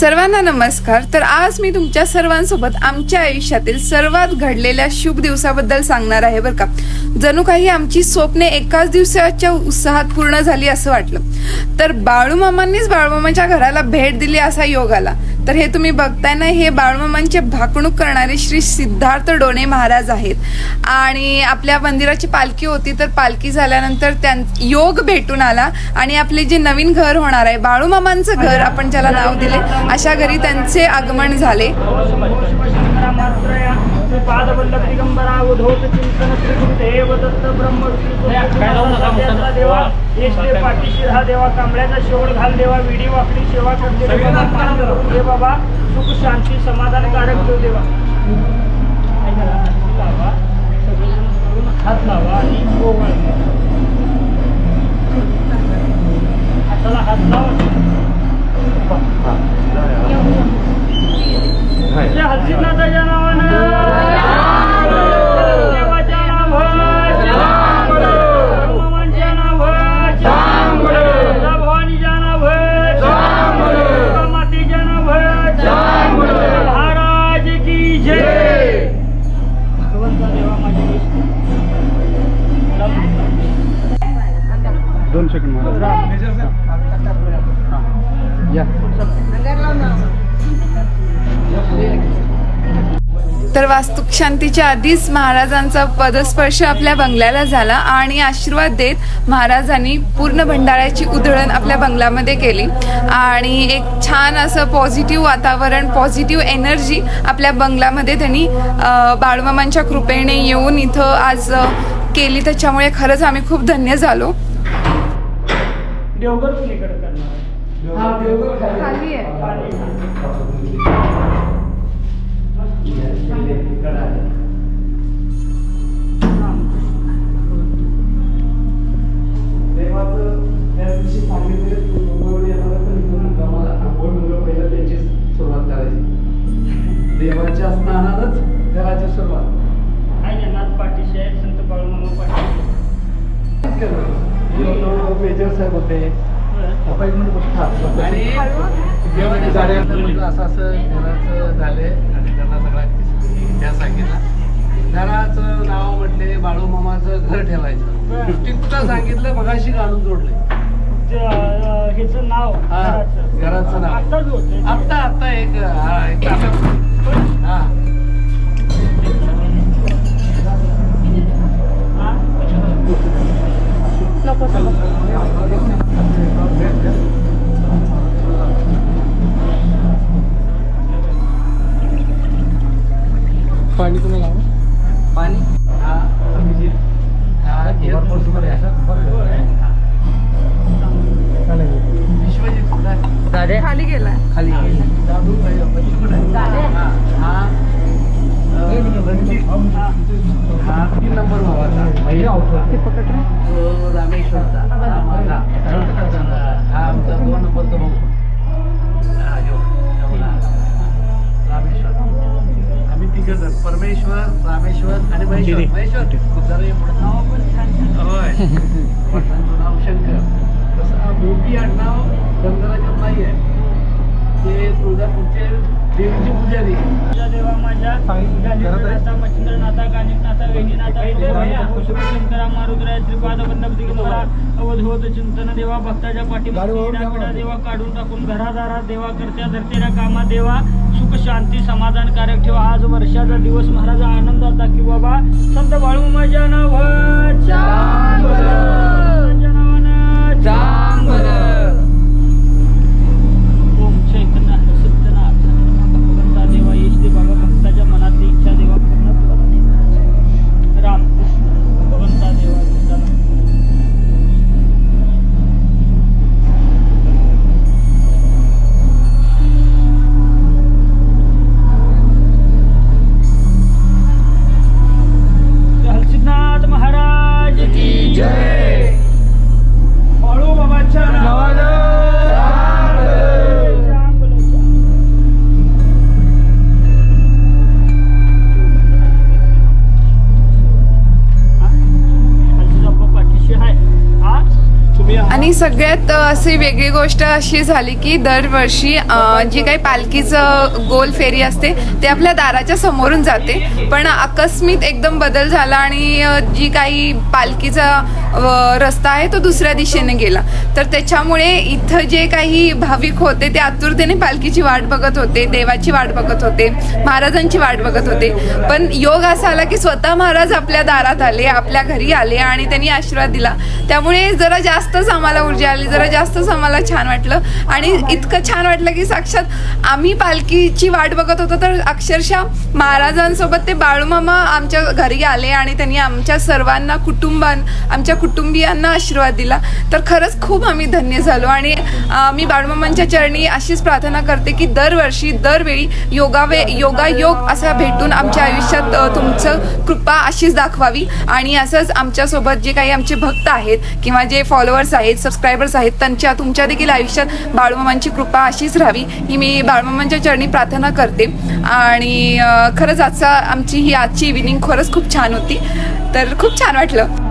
सर्वांना नमस्कार. तर आज मी तुमच्या सर्वांसोबत आमच्या आयुष्यातील सर्वात घडलेल्या शुभ दिवसाबद्दल सांगणार आहे बरं का. जणू काही आमची स्वप्ने एकाच दिवसाच्या उत्साहात पूर्ण झाली असं वाटलं. तर बाळूमामांनीच बाळूमामाच्या घराला भेट दिली असा योग आला. तर हे तुम्ही बघताय ना हे बाळूमामांचे भाकणूक करणारे श्री सिद्धार्थ डोणे महाराज आहेत. आणि आपल्या मंदिराची पालखी होती तर पालखी झाल्यानंतर त्यां योग भेटून आला. आणि आपले जे नवीन घर होणार आहे बाळूमामांचं घर आपण ज्याला नाव दिले अशा घरी त्यांचे आगमन झाले. पादवल्लभ दिगंबरा उद्धवत चिंतन श्री दत्त ब्रह्म देवा येशले पाठीशी हा देवा कांबळ्याचा शेवट घाल देवा विडी वाकडी सेवा करते दे बाबा सुख शांती समाधानकारक देव. देवा तर वास्तुक शांतीच्या आधीच महाराजांचा पदस्पर्श आपल्या बंगल्याला झाला आणि आशीर्वाद देत महाराजांनी पूर्ण भंडाऱ्याची उधळण आपल्या बंगल्यामध्ये केली. आणि एक छान असं पॉझिटिव्ह वातावरण पॉझिटिव्ह एनर्जी आपल्या बंगल्यामध्ये त्यांनी बाळमामांच्या कृपेने येऊन इथं आज केली. त्याच्यामुळे खरंच आम्ही खूप धन्य झालो. देवघर कुणीकडे करणार खाली आहे देवाचं पाठीशी मेजर साहेब होते अपॉइंटमेंट बघतात आणि असं असं घराचं झाले आणि त्यांना सगळा त्या सांगितला घराचं नाव म्हटले बाळूमामाचं घर ठेवायचं कुठं सांगितलं मगाशी आणून जोडले ह्याचं नाव घराचं. नाव. आत्ता आत्ता एक हा, एक तासात हा पाणी तुम्हाला पाणी हा। अभिजित हा विश्वजित कुठं खाली गेलाय खाली दादू हा हा अ, रणजित हा तीन नंबर भावाचा रामेश्वरचा हा माझा हा आमचा दोन नंबरचा भाऊ हा रामेश्वर आम्ही तिघ परमेश्वर रामेश्वर आणि महेश्वर महेश्वर होय नाव शंकर तसं मोठी आडनाव गंगराजन नाही आहे ते तुळजापूरचे देवीची पुजारी देवा अवधूत चिंतन देवा भक्ताच्या पाठीमागे देवा काढून टाकून घरादारात देवा करत्या धरतेल्या कामा देवा. सुख शांती समाधानकारक ठेवा. आज वर्षाचा दिवस महाराज आनंदात दाखी बाबा. संत बाळू माझ्या नावाच्या आणि सगळ्यात अशी वेगळी गोष्ट अशी झाली की दरवर्षी जी काही पालखीचं गोल फेरी असते ते आपल्या दाराच्या समोरून जाते. पण आकस्मित एकदम बदल झाला आणि जी काही पालखीचा रस्ता आहे तो दुसऱ्या दिशेने गेला. तर त्याच्यामुळे इथं जे काही भाविक होते ते आतुरतेने पालखीची वाट बघत होते देवाची वाट बघत होते महाराजांची वाट बघत होते. पण योग असा आला की स्वतः महाराज आपल्या दारात आले आपल्या घरी आले आणि त्यांनी आशीर्वाद दिला. त्यामुळे जरा जास्तच आम्हाला ऊर्जा आली जरा जास्तच आम्हाला छान वाटलं. आणि इतकं छान वाटलं की साक्षात आम्ही पालखीची वाट बघत होतो तर अक्षरशः महाराजांसोबत ते बाळूमामा आमच्या घरी आले आणि त्यांनी आमच्या सर्वांना कुटुंबां आमच्या कुटुंबियांना आशीर्वाद दिला. तर खरंच खूप आम्ही धन्य झालो आणि मी बाळमामांच्या चरणी अशीच प्रार्थना करते की दरवर्षी दरवेळी योगावे योगायोग असा भेटून आमच्या आयुष्यात तुमचं कृपा अशीच दाखवावी. आणि असंच आमच्यासोबत जे काही आमचे भक्त आहेत किंवा जे फॉलोअर्स आहेत सबस्क्रायबर्स आहेत त्यांच्या तुमच्या देखील आयुष्यात बाळमामांची कृपा अशीच राहावी ही मी बाळमामांच्या चरणी प्रार्थना करते. आणि खरंच आजचा आमची ही आजची इव्हिनिंग खरंच खूप छान होती. तर खूप छान वाटलं.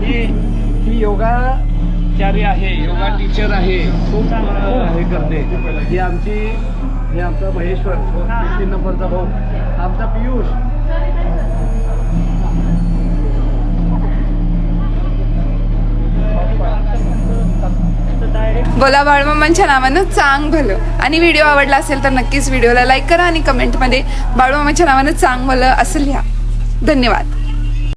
ही ही योगाचार्य आहे योगा टीचर आहे. खूप अं, हे करते. ही आमची हे आमचा महेश्वर. तीन नंबरचा भाऊ. आमचा पियुष. बोला बाळूमामांच्या नावानं चांग भलं. आणि व्हिडिओ आवडला असेल तर नक्कीच व्हिडिओला लाईक करा आणि कमेंटमध्ये बाळूमामाच्या नावानं चांग भलं असं लिहा. धन्यवाद.